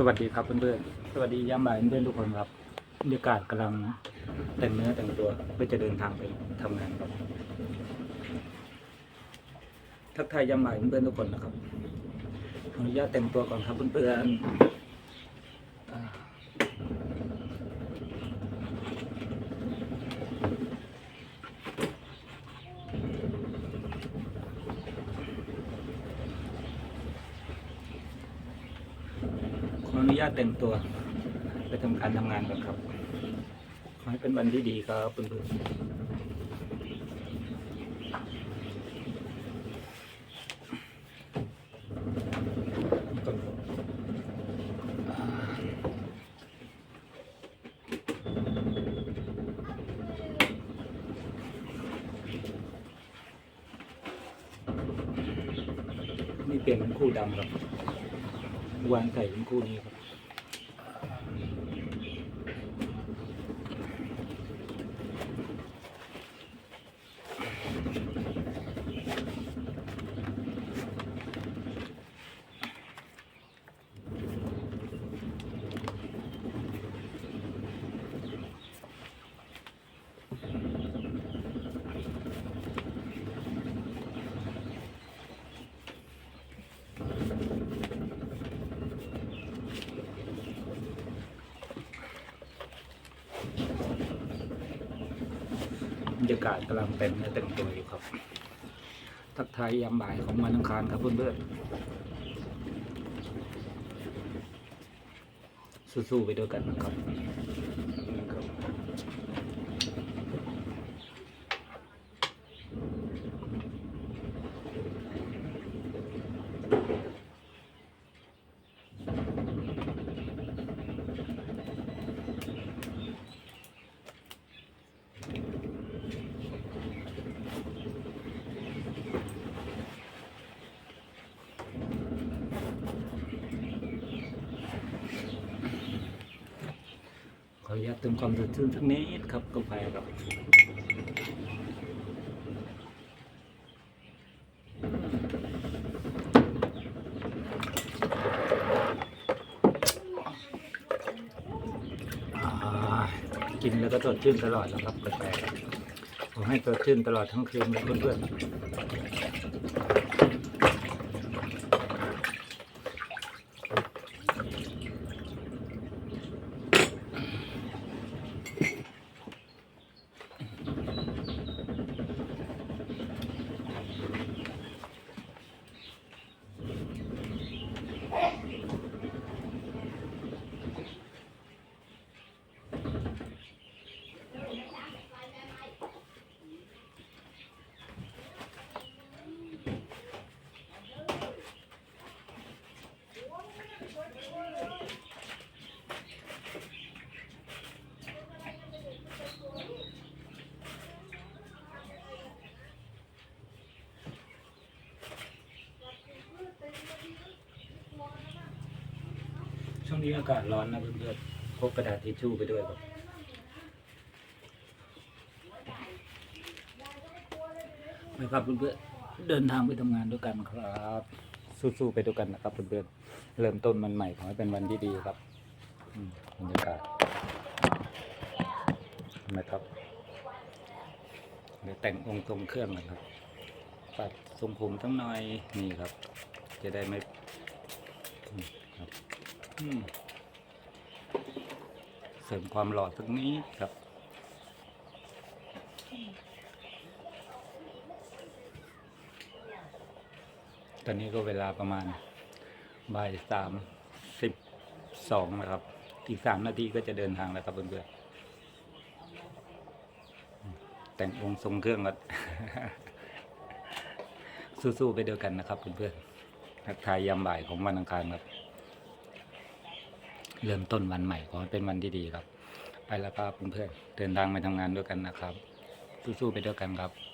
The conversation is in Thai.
สวัสดีครับเพื่อนๆ สวัสดียามบ่ายเพื่อนๆทุกคนครับบรรยากาศกำลังแต่งเนื้อแต่งตัวเพื่อจะเดินทางไปทำงานครับ ทักทายยามบ่ายเพื่อนๆทุกคนนะครับ ขออนุญาตแต่งตัวก่อนครับเพื่อนๆ อนุญาตแต่งตัว ไปทำการทำงานก่อนครับ ขอให้เป็นวันที่ดีครับเพื่อนๆนี่เปลี่ยนเป็นคู่ดำครับ วางใส่เป็นคู่นี้ครับ บรรยากาศกำลังเต็มเนื้อเต็มตัวอยู่ครับ ทักทายยามบ่ายของวันอังคารครับเพื่อนๆสู้ๆไปด้วยกันนะครับ นุญาตเติมความสดชื่นสักนิดครับกาแฟครับอ่ากินแล้วก็สดชื่นตลอดนะครับกาแฟครับขอให้สดชื่นตลอดทั้งคืนเพื่อนๆ ช่วงนี้อากาศร้อนนะเพื่อนๆพกกระดาษทิชชู่ไปด้วยครับนะครับเพื่อนๆเดินทางไปทำงานด้วยกันครับ สู้ๆไปด้วยกันนะครับเพื่อนๆเริ่มต้นมันใหม่ขอให้เป็นวันที่ดีครับอืมบรรยากาศนะครับเดี๋ยวแต่งองค์ทรงเครื่องนะครับปัดทรงผมทั้งน่อยนี่ครับ จะได้ไม่ครับ เสริมความหล่อสักนี้ครับ ตอนนี้ก็เวลาประมาณบ่ายสามสิบสองนะครับ อีกสามนาทีก็จะเดินทางแล้วครับเพื่อนๆ แต่งองค์ทรงเครื่องก็สู้ๆไปเดียวกันนะครับเพื่อนๆทักทายยามบ่ายของวันอังคารครับ เริ่มต้นวันใหม่ขอให้เป็นวันที่ดีครับ ไปแล้วครับเพื่อนๆเดินทางไปทำงานด้วยกันนะครับ สู้ๆไปด้วยกันครับ